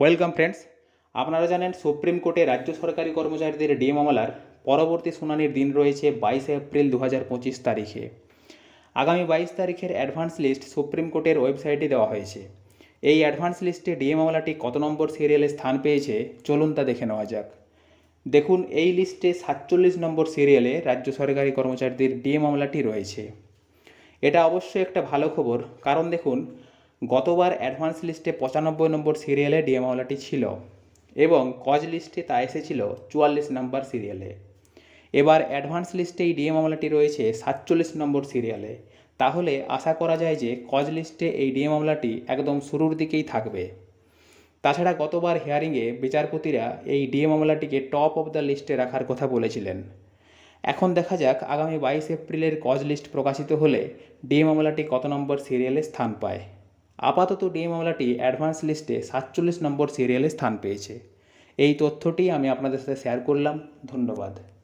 Welcome friends আপনারা জানেন supreme কোর্টে রাজ্য সরকারি কর্মচারীদের ডি মামলার পরবর্তী শুনানির দিন রয়েছে বাইশে এপ্রিল দু হাজার পঁচিশ তারিখে। আগামী বাইশ তারিখের অ্যাডভান্স লিস্ট সুপ্রিম কোর্টের ওয়েবসাইটে দেওয়া হয়েছে। এই অ্যাডভান্স লিস্টে ডিএ মামলাটি কত নম্বর সিরিয়ালে স্থান পেয়েছে, চলুন তা দেখে নেওয়া যাক। দেখুন, এই লিস্টে সাতচল্লিশ নম্বর সিরিয়ালে রাজ্য সরকারি কর্মচারীদের ডিএ মামলাটি রয়েছে। এটা অবশ্যই একটা ভালো খবর, কারণ দেখুন গতবার অ্যাডভান্স লিস্টে পঁচানব্বই নম্বর সিরিয়ালে ডিএ মামলাটি ছিল এবং কজ লিস্টে তা এসেছিল চুয়াল্লিশ নম্বর সিরিয়ালে। এবার অ্যাডভান্স লিস্টে এই ডিএ মামলাটি রয়েছে সাতচল্লিশ নম্বর সিরিয়ালে। তাহলে আশা করা যায় যে কজ লিস্টে এই ডিএ মামলাটি একদম শুরুর দিকেই থাকবে। তাছাড়া গতবার হিয়ারিংয়ে বিচারপতিরা এই ডিএ মামলাটিকে টপ অফ দ্য লিস্টে রাখার কথা বলেছিলেন। এখন দেখা যাক আগামী বাইশ এপ্রিলের কজ লিস্ট প্রকাশিত হলে ডিএ মামলাটি কত নম্বর সিরিয়ালে স্থান পায়। আপাতত ডিএ মামলাটি অ্যাডভান্স লিস্টে সাতচল্লিশ নম্বর সিরিয়ালে স্থান পেয়েছে। এই তথ্যটি আমি আপনাদের সাথে শেয়ার করলাম। ধন্যবাদ।